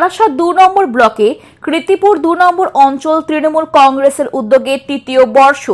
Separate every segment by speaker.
Speaker 1: বারাসাত দু নম্বর ব্লকে কৃতিপুর দু নম্বর অঞ্চল তৃণমূল কংগ্রেসের উদ্যোগে তৃতীয় বর্ষ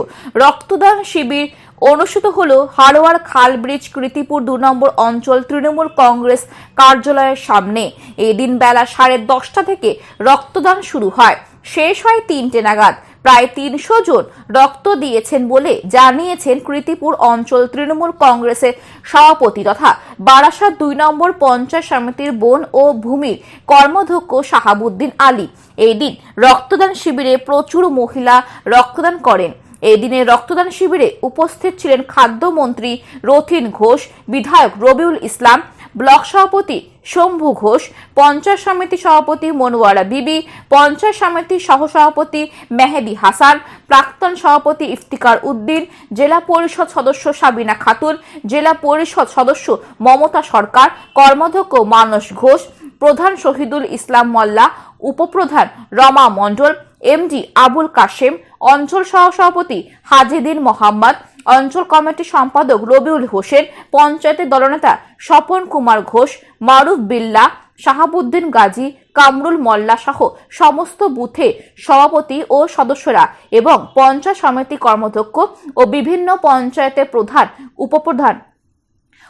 Speaker 1: রক্তদান শিবির অনুষ্ঠিত হল হারোয়ার খাল ব্রিজ কৃতিপুর দু নম্বর অঞ্চল তৃণমূল কংগ্রেস কার্যালয়ের সামনে। এদিন বেলা সাড়ে দশটা থেকে রক্তদান শুরু হয়। শেষ হয় তিনটে নাগাদ। প্রায় তিনশো জন রক্ত দিয়েছেন বলে জানিয়েছেন কৃতিপুর অঞ্চল তৃণমূল কংগ্রেসের সভাপতি তথা বারাসাত দুই নম্বর পঞ্চায়েত সমিতির বন ও ভূমির কর্মধ্যক্ষ শাহাবুদ্দিন আলী। এই দিন রক্তদান শিবিরে প্রচুর মহিলা রক্তদান করেন। এই রক্তদান শিবিরে উপস্থিত ছিলেন খাদ্যমন্ত্রী রথিন ঘোষ, বিধায়ক রবিউল ইসলাম ব্লক সভাপতি শম্ভু ঘোষ, পঞ্চায়েত সমিতি সভাপতি মনোয়ারা বিবি, পঞ্চায়েত সমিতি সহসভাপতি মেহেদি হাসান, প্রাক্তন সভাপতি ইফতিকার উদ্দিন, জেলা পরিষদ সদস্য সাবিনা খাতুন, জেলা পরিষদ সদস্য মমতা সরকার, কর্মাধ্যক্ষ মানস ঘোষ, প্রধান শহীদুল ইসলাম মোল্লা, উপপ্রধান রমা মণ্ডল, এমডি আবুল কাশেম, অঞ্চল সহসভাপতি হাজিদিন মোহাম্মদ অঞ্চল কমিটির সম্পাদক রবিউল হোসেন পঞ্চায়েতের দলনেতা স্বপন কুমার ঘোষ, মারুফ বিল্লা, শাহাবুদ্দিন গাজী, কামরুল মোল্লা সহ সমস্ত বুথে সভাপতি ও সদস্যরা এবং পঞ্চায়েত সমিতি কর্মাধ্যক্ষ ও বিভিন্ন পঞ্চায়েতের প্রধান, উপপ্রধান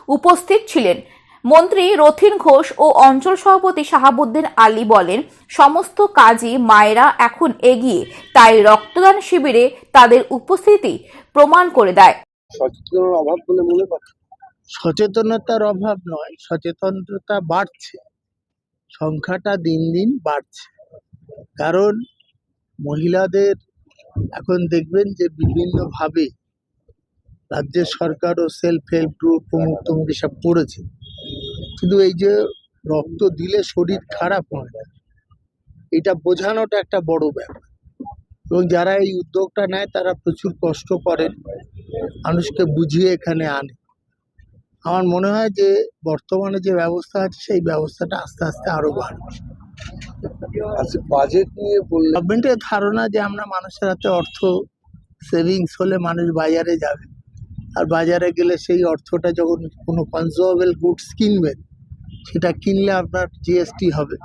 Speaker 1: উপস্থিত ছিলেন। মন্ত্রী রথিন ঘোষ ও অঞ্চল সভাপতি শাহাবুদ্দিন আলী বলেন সমস্ত কাজই মায়েরা এখন এগিয়ে তাই রক্তদান শিবিরে তাদের উপস্থিতি প্রমাণ করে দেয়।
Speaker 2: অভাব বলে মনে
Speaker 3: সচেতনতার অভাব নয় সচেতনতা বাড়ছে। সংখ্যাটা দিন দিন বাড়ছে। কারণ মহিলাদের এখন দেখবেন যে বিভিন্নভাবে রাজ্য সরকার ও সেলফ হেল্প গ্রুপ প্রমুখ তমুক এসব করেছে। কিন্তু এই যে রক্ত দিলে শরীর খারাপ হয় না এটা বোঝানোটা একটা বড় ব্যাপার। এবং যারা এই উদ্যোগটা নেয় তারা প্রচুর কষ্ট করেন মানুষকে বুঝিয়ে এখানে আনে। আমার মনে হয় যে বর্তমানে যে ব্যবস্থা আছে সেই ব্যবস্থাটা আস্তে আস্তে আরও বাড়বে।
Speaker 2: আচ্ছা বাজেট নিয়ে বললে
Speaker 3: গভর্নমেন্টের ধারণা যে আমরা মানুষের হাতে অর্থ সেভিংস হলে মানুষ বাজারে যাবে। আর বাজারে গেলে সেই অর্থটা যখন কোনো কনজিউমেবল গুডস কিনবেন সেটা কিনলে আপনার জিএসটি হবে।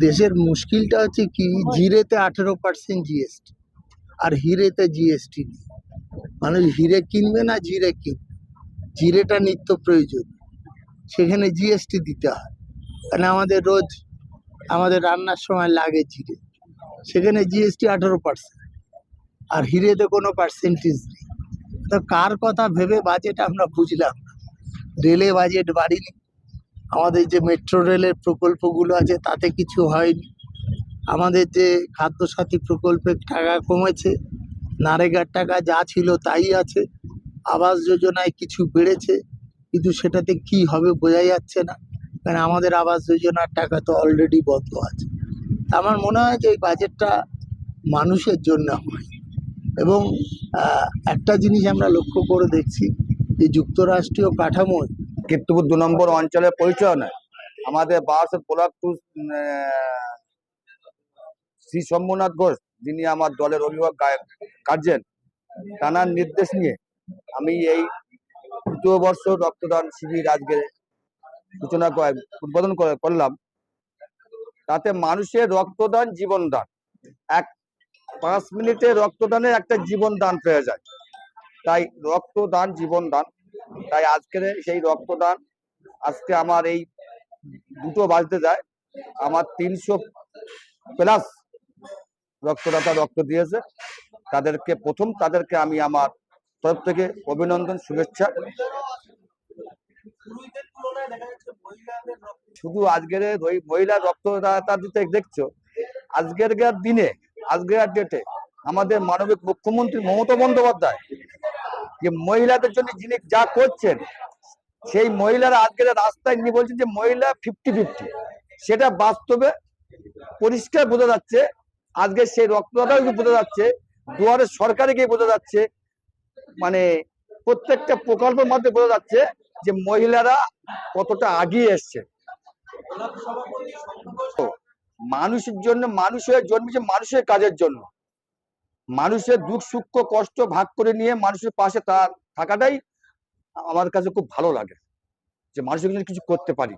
Speaker 3: দেশের মুশকিলটা হচ্ছে কি, জিরেতে আঠেরো পার্সেন্ট জিএসটি আর হিরেতে জিএসটি নেই। মানুষ হিরে কিনবে না জিরে কিনবে। জিরেটা নিত্য প্রয়োজন। সেখানে জিএসটি দিতে হয়। কারণ আমাদের রোজ আমাদের রান্নার সময় লাগে জিরে। সেখানে জিএসটি আঠেরো পার্সেন্ট আর হিরেতে কোনো পার্সেন্টেজ নেই। তো কার কথা ভেবে বাজেট আমরা বুঝলাম রেলে বাজেট বাড়িনি। আমাদের যে মেট্রো রেলের প্রকল্পগুলো আছে, তাতে কিছু হয়নি। আমাদের যে খাদ্যসাথী প্রকল্পের টাকা কমেছে, নারেগার টাকা যা ছিল তাই আছে, আবাস যোজনায় কিছু বেড়েছে, কিন্তু সেটাতে কি হবে বোঝা যাচ্ছে না। কারণ আমাদের আবাস যোজনার টাকা তো অলরেডি বন্ধ আছে। আমার মনে হয় যে এই বাজেটটা মানুষের জন্য হয়। এবং একটা জিনিস আমরা লক্ষ্য করে দেখছি, যে যুক্তরাষ্ট্রীয় কাঠামোয়
Speaker 4: কীর্তিপুর দু নম্বর অঞ্চলের পরিচয় নয়। আমাদের বাস ব্লক টু শ্রী শম্ভুনাথ ঘোষ, যিনি আমার দলের অভিভাবক কার্যেন তানার নির্দেশ নিয়ে আমি এই তৃতীয় বর্ষ রক্তদান শিবির আজকে সূচনা কর- উদ্বোধন করে- করলাম। তাতে মানুষের রক্তদান জীবনদান। এক, পাঁচ মিনিটে রক্তদানের একটা জীবন দান পেয়ে যায় তাই রক্তদান জীবনদান তাই আজকের সেই রক্তদান, আজকে আমার এই দুটো বাজতে যায়, আমার তিনশো প্লাস রক্তদাতা রক্ত দিয়েছে। তাদেরকে প্রথম তাদেরকে আমি আমার তরফ থেকে অভিনন্দন, শুভেচ্ছা। শুধু আজকের মহিলা রক্তদাতা দিতে দেখছ আজকের দিনে, আজকের ডেটে আমাদের মানবিক মুখ্যমন্ত্রী মমতা বন্দ্যোপাধ্যায় যে মহিলাদের জন্য যিনি যা করছেন, সেই মহিলারা আজকে রাস্তায় নিয়ে বলছেন যে মহিলা ফিফটি ফিফটি সেটা বাস্তবে পরিষ্কার বোঝা যাচ্ছে। আজকে সেই রক্তদাতা বোঝা যাচ্ছে, দুয়ারে সরকারে গিয়ে বোঝা যাচ্ছে মানে প্রত্যেকটা প্রকল্পের মধ্যে বোঝা যাচ্ছে যে মহিলারা কতটা আগিয়ে এসছে। মানুষের জন্য মানুষের জন্মেছে মানুষের কাজের জন্য। মানুষের দুঃখ, সুখ, কষ্ট ভাগ করে নিয়ে মানুষের পাশে তার থাকাটাই আমার কাছে খুব ভালো লাগে যে মানুষের জন্য কিছু করতে পারি।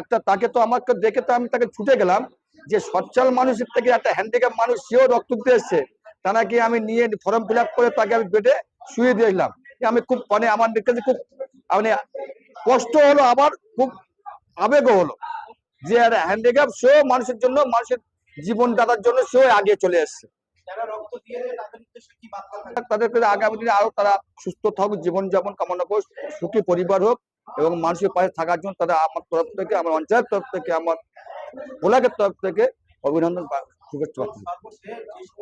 Speaker 4: একটা তাকে তো আমাকে দেখে তো আমি তাকে ছুটে গেলাম যে সচ্ছল মানুষের থেকে একটা হ্যান্ডিক্যাপ মানুষ, সেও রক্ত দিতে এসছে। তা নাকি আমি নিয়ে ফর্ম ফিল করে তাকে আমি বেডে শুয়ে দিয়েছিলাম আমি খুব মানে আমার কাছে খুব মানে কষ্ট হলো, আবার খুব আবেগও হলো যে হ্যান্ডিক্যাপ সেও মানুষের জন্য মানুষের জীবন দাতার জন্য সেও আগে চলে এসছে তাদের কাছে আগামী দিনে আরও তারা সুস্থ থাকুক জীবনযাপন কামনা করে সুখী পরিবার হোক এবং মানুষের পাশে থাকার জন্য তাদের আমার তরফ থেকে আমার অঞ্চলের তরফ থেকে আমার ব্লকের তরফ থেকে অভিনন্দন শুভেচ্ছা।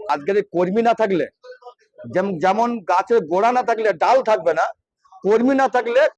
Speaker 4: আজকের এই কর্মী না থাকলে যেমন গাছের গোড়া না থাকলে ডাল থাকবে না কর্মী না থাকলে